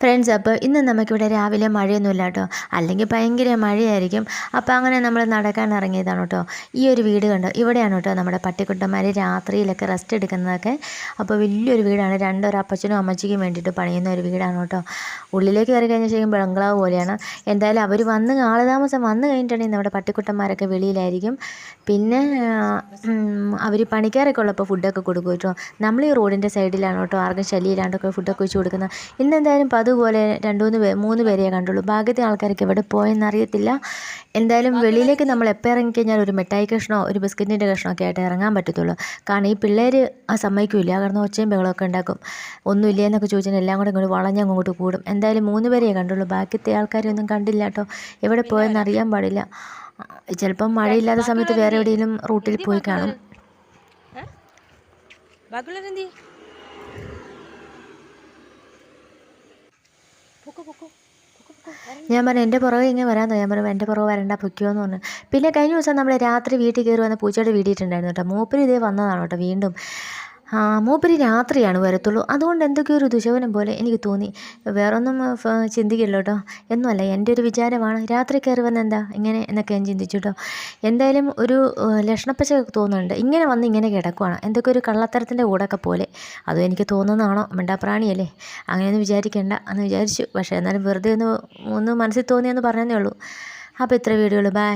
Friends അപ്പോൾ ഇന്ന് നമുക്കിവിടെ രാവിലെ മഴയൊന്നുമില്ല കേട്ടോ. അല്ലെങ്കിൽ ഭയങ്കര മഴയായിരിക്കും. അപ്പോൾ അങ്ങനെ നമ്മൾ നടക്കാൻ ഇറങ്ങിയതാണ് കേട്ടോ. ഈ ഒരു വീട് കണ്ടോ? ഇവിടെയാണ് കേട്ടോ നമ്മുടെ പട്ടിക്കുട്ടന്മാർ രാത്രിയിലൊക്കെ റെസ്റ്റ് എടുക്കുന്നതൊക്കെ. അപ്പോൾ വലിയൊരു വീടാണ്. രണ്ടൊരു അപ്പച്ചനും അമ്മച്ചിക്കും വേണ്ടിയിട്ട് പണിയുന്ന ഒരു വീടാണ് കേട്ടോ. ഉള്ളിലേക്ക് കയറി കഴിഞ്ഞാൽ ശരിക്കും ബംഗ്ലാവ് പോലെയാണ്. എന്തായാലും അവർ വന്ന് ആളുതാമസം വന്നു കഴിഞ്ഞിട്ടുണ്ടെങ്കിൽ നമ്മുടെ പട്ടിക്കുട്ടന്മാരൊക്കെ വെളിയിലായിരിക്കും. പിന്നെ അവർ പണിക്കാരൊക്കെ ഉള്ളപ്പോൾ ഫുഡൊക്കെ കൊടുക്കും കേട്ടോ. നമ്മൾ ഈ റോഡിന്റെ സൈഡിലാണ് കേട്ടോ. ആർക്കും ശല്യമില്ലാണ്ടൊക്കെ ഫുഡൊക്കെ വെച്ച് കൊടുക്കുന്നത്. ഇന്ന് എന്തായാലും പതുപോലെ രണ്ട് മൂന്ന് പേ മൂന്ന് പേരെയേ കണ്ടുള്ളൂ. ബാക്കിയത്തെ ആൾക്കാരൊക്കെ എവിടെ പോയെന്ന് അറിയത്തില്ല എന്തായാലും വെളിയിലേക്ക് നമ്മൾ എപ്പോൾ ഇറങ്ങിക്കഴിഞ്ഞാൽ ഒരു മിഠായി കഷ്ണോ ഒരു ബിസ്ക്കറ്റിന്റെ കഷ്ണോ ഒക്കെ ആയിട്ട് ഇറങ്ങാൻ പറ്റത്തുള്ളൂ. കാരണം ഈ പിള്ളേർ ആ സമ്മതിക്കില്ല. കാരണം ഒച്ചയും ബഹളമൊക്കെ ഉണ്ടാക്കും. ഒന്നുമില്ല എന്നൊക്കെ ചോദിച്ചാൽ എല്ലാം കൂടെ ഇങ്ങോട്ട് വളഞ്ഞ് അങ്ങോട്ട് കൂടും. എന്തായാലും മൂന്ന് പേരെയേ കണ്ടുള്ളൂ. ബാക്കിയത്തെ ആൾക്കാരൊന്നും കണ്ടില്ല കേട്ടോ. എവിടെ പോയെന്ന് അറിയാൻ പാടില്ല. ചിലപ്പം മഴയില്ലാത്ത സമയത്ത് വേറെ എവിടെയെങ്കിലും റൂട്ടിൽ പോയി കാണും. ബാക്കിയുള്ളവരെന്തി ഞാൻ പറഞ്ഞു എന്റെ പുറകെ ഇങ്ങനെ വരാൻ ഞാൻ പറഞ്ഞു എന്റെ പുറകെ വരണ്ട പൊയ്ക്കോ എന്ന് പറഞ്ഞു. പിന്നെ കഴിഞ്ഞ ദിവസം നമ്മൾ രാത്രി വീട്ടിൽ കയറി വന്ന പൂച്ചയുടെ വീടിയിട്ടുണ്ടായിരുന്നു കേട്ടോ. മൂപ്പര് ഇതേ വന്നതാണ് കേട്ടോ വീണ്ടും. മൂപ്പര് രാത്രിയാണ് വരത്തുള്ളൂ. അതുകൊണ്ട് എന്തൊക്കെയോ ഒരു ദുശവനം പോലെ എനിക്ക് തോന്നി. വേറൊന്നും ചിന്തിക്കില്ല കേട്ടോ എന്നുമല്ല എന്റെ ഒരു വിചാരമാണ്. രാത്രി കയറി വന്നെന്താ ഇങ്ങനെ എന്നൊക്കെ ഞാൻ ചിന്തിച്ചു കേട്ടോ എന്തായാലും ഒരു ലക്ഷണപ്പച്ച തോന്നുന്നുണ്ട്. ഇങ്ങനെ വന്ന് ഇങ്ങനെ കിടക്കുവാണ്. എന്തൊക്കെ ഒരു കള്ളത്തരത്തിന്റെ കൂടൊക്കെ പോലെ. അതും എനിക്ക് തോന്നുന്നതാണോ? മിണ്ടാപ്രാണിയല്ലേ അങ്ങനെയൊന്നും വിചാരിക്കേണ്ട എന്ന് വിചാരിച്ചു. പക്ഷേ എന്നാലും വെറുതെ ഒന്ന് ഒന്ന് മനസ്സിൽ തോന്നിയെന്ന് പറഞ്ഞതേ ഉള്ളൂ. അപ്പോൾ ഇത്ര വീഡിയോകൾ ബൈ